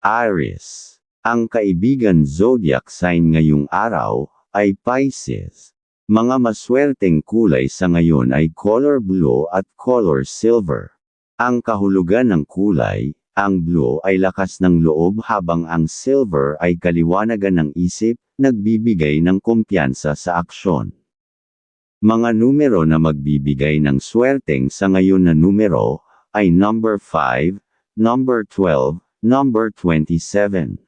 Aries. Ang kaibigan zodiac sign ngayong araw ay Pisces. Mga maswerteng kulay sa ngayon ay color blue at color silver. Ang kahulugan ng kulay, ang blue ay lakas ng loob habang ang silver ay kaliwanagan ng isip, nagbibigay ng kumpiyansa sa aksyon. Mga numero na magbibigay ng swerteng sa ngayon na numero ay number 5, number 12, number 27.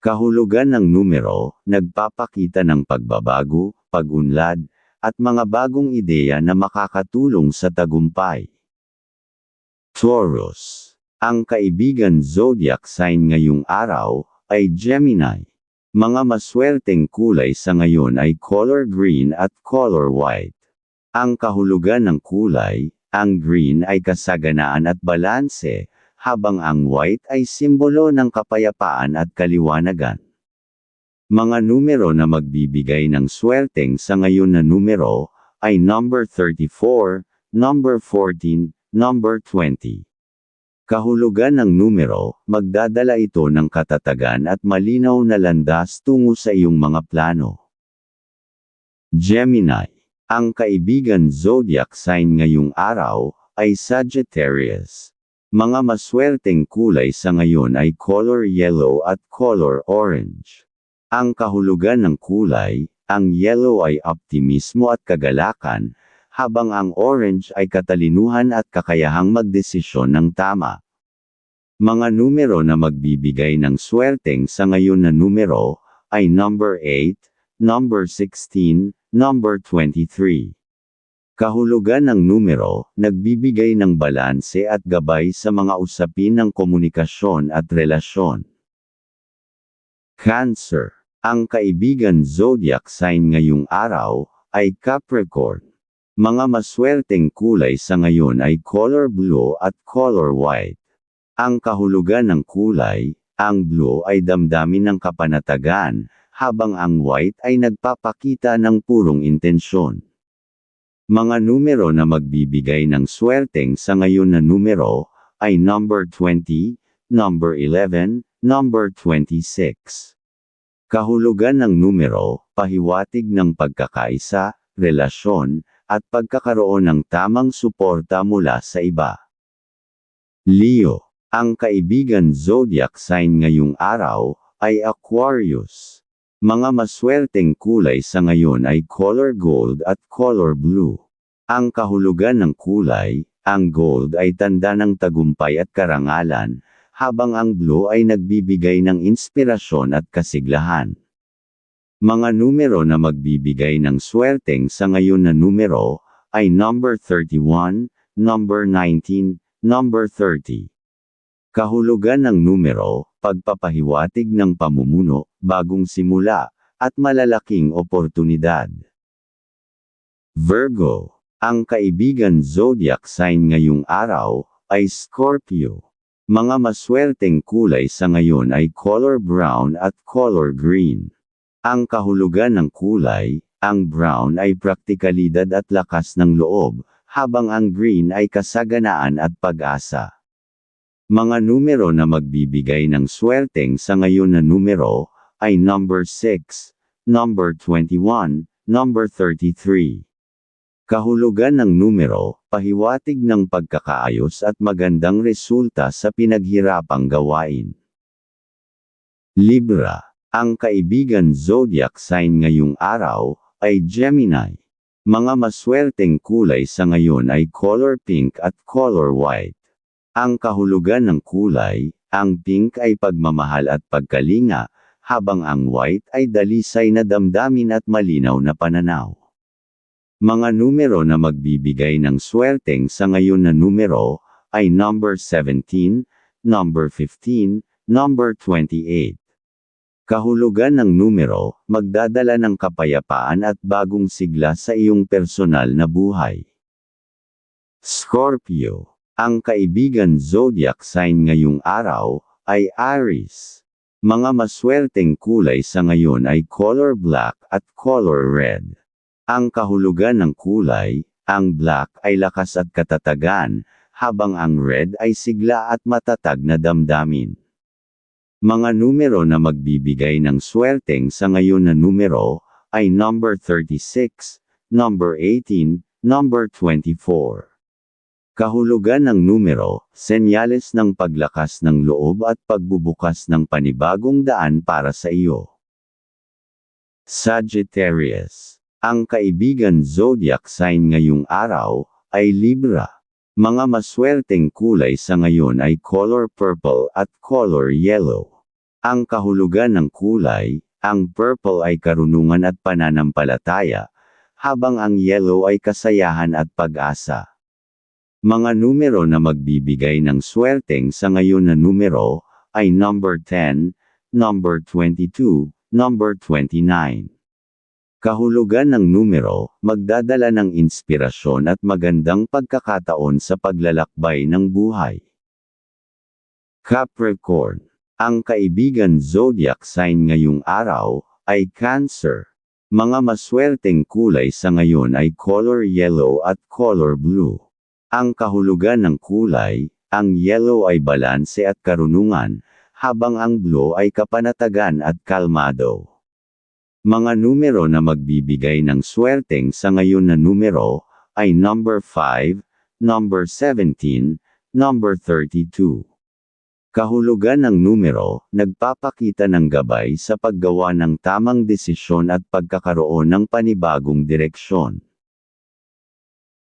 Kahulugan ng numero, nagpapakita ng pagbabago, pag-unlad, at mga bagong ideya na makakatulong sa tagumpay. Taurus. Ang kaibigan zodiac sign ngayong araw ay Gemini. Mga maswerteng kulay sa ngayon ay color green at color white. Ang kahulugan ng kulay, ang green ay kasaganaan at balanse, habang ang white ay simbolo ng kapayapaan at kaliwanagan. Mga numero na magbibigay ng swerteng sa ngayon na numero ay number 34, number 14, number 20. Kahulugan ng numero, magdadala ito ng katatagan at malinaw na landas tungo sa iyong mga plano. Gemini. Ang kaibigan zodiac sign ngayong araw ay Sagittarius. Mga maswerteng kulay sa ngayon ay color yellow at color orange. Ang kahulugan ng kulay, ang yellow ay optimismo at kagalakan, habang ang orange ay katalinuhan at kakayahang magdesisyon ng tama. Mga numero na magbibigay ng swerteng sa ngayon na numero ay number 8, number 16, number 23. Kahulugan ng numero, nagbibigay ng balanse at gabay sa mga usapin ng komunikasyon at relasyon. Cancer. Ang kaibigan zodiac sign ngayong araw ay Capricorn. Mga maswerteng kulay sa ngayon ay color blue at color white. Ang kahulugan ng kulay, ang blue ay damdamin ng kapanatagan, habang ang white ay nagpapakita ng purong intensyon. Mga numero na magbibigay ng swerteng sa ngayon na numero ay number 20, number 11, number 26. Kahulugan ng numero, pahiwatig ng pagkakaisa, relasyon, at pagkakaroon ng tamang suporta mula sa iba. Leo. Ang kaibigan zodiac sign ngayong araw ay Aquarius. Mga maswerteng kulay sa ngayon ay color gold at color blue. Ang kahulugan ng kulay, ang gold ay tanda ng tagumpay at karangalan, habang ang blue ay nagbibigay ng inspirasyon at kasiglahan. Mga numero na magbibigay ng swerteng sa ngayon na numero ay number 31, number 19, number 30. Kahulugan ng numero, pagpapahiwatig ng pamumuno, bagong simula, at malalaking oportunidad. Virgo. Ang kaibigan zodiac sign ngayong araw ay Scorpio. Mga maswerteng kulay sa ngayon ay color brown at color green. Ang kahulugan ng kulay, ang brown ay praktikalidad at lakas ng loob, habang ang green ay kasaganaan at pag-asa. Mga numero na magbibigay ng swerteng sa ngayon na numero ay number 6, number 21, number 33. Kahulugan ng numero, pahiwatig ng pagkakaayos at magandang resulta sa pinaghirapang gawain. Libra. Ang kaibigan zodiac sign ngayong araw ay Gemini. Mga maswerteng kulay sa ngayon ay color pink at color white. Ang kahulugan ng kulay, ang pink ay pagmamahal at pagkalinga, habang ang white ay dalisay na damdamin at malinaw na pananaw. Mga numero na magbibigay ng swerteng sa ngayon na numero ay number 17, number 15, number 28. Kahulugan ng numero, magdadala ng kapayapaan at bagong sigla sa iyong personal na buhay. Scorpio. Ang kaibigan zodiac sign ngayong araw ay Aries. Mga maswerteng kulay sa ngayon ay color black at color red. Ang kahulugan ng kulay, ang black ay lakas at katatagan, habang ang red ay sigla at matatag na damdamin. Mga numero na magbibigay ng swerteng sa ngayon na numero ay number 36, number 18, number 24. Kahulugan ng numero, senyales ng paglakas ng loob at pagbubukas ng panibagong daan para sa iyo. Sagittarius. Ang kaibigan zodiac sign ngayong araw ay Libra. Mga maswerteng kulay sa ngayon ay color purple at color yellow. Ang kahulugan ng kulay, ang purple ay karunungan at pananampalataya, habang ang yellow ay kasayahan at pag-asa. Mga numero na magbibigay ng swerteng sa ngayon na numero ay number 10, number 22, number 29. Kahulugan ng numero, magdadala ng inspirasyon at magandang pagkakataon sa paglalakbay ng buhay. Capricorn. Ang kaibigan zodiac sign ngayong araw ay Cancer. Mga maswerteng kulay sa ngayon ay color yellow at color blue. Ang kahulugan ng kulay, ang yellow ay balanse at karunungan, habang ang blue ay kapanatagan at kalmado. Mga numero na magbibigay ng swerteng sa ngayon na numero ay number 5, number 17, number 32. Kahulugan ng numero, nagpapakita ng gabay sa paggawa ng tamang desisyon at pagkakaroon ng panibagong direksyon.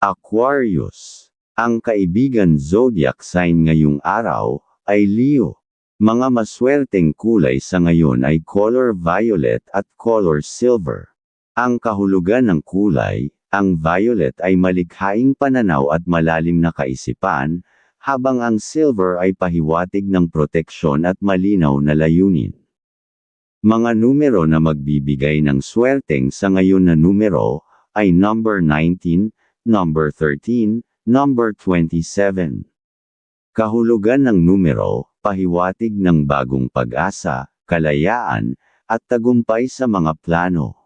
Aquarius. Ang kaibigan zodiac sign ngayong araw ay Leo. Mga maswerteng kulay sa ngayon ay color violet at color silver. Ang kahulugan ng kulay, ang violet ay malikhaing pananaw at malalim na kaisipan, habang ang silver ay pahiwatig ng proteksyon at malinaw na layunin. Mga numero na magbibigay ng swerteng sa ngayon na numero ay number 19, number 13, number 27. Kahulugan ng numero, pahiwatig ng bagong pag-asa, kalayaan, at tagumpay sa mga plano.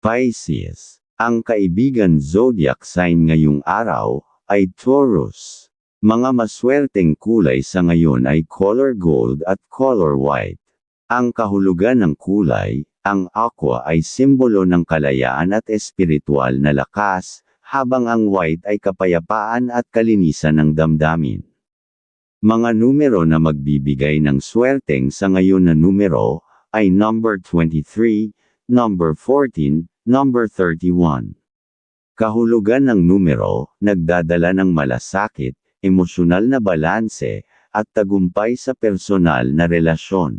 Pisces. Ang kaibigan zodiac sign ngayong araw ay Taurus. Mga maswerteng kulay sa ngayon ay color gold at color white. Ang kahulugan ng kulay, ang aqua ay simbolo ng kalayaan at espiritual na lakas, habang ang white ay kapayapaan at kalinisan ng damdamin. Mga numero na magbibigay ng swerteng sa ngayon na numero ay number 23, number 14, number 31. Kahulugan ng numero, nagdadala ng malasakit, emosyonal na balanse, at tagumpay sa personal na relasyon.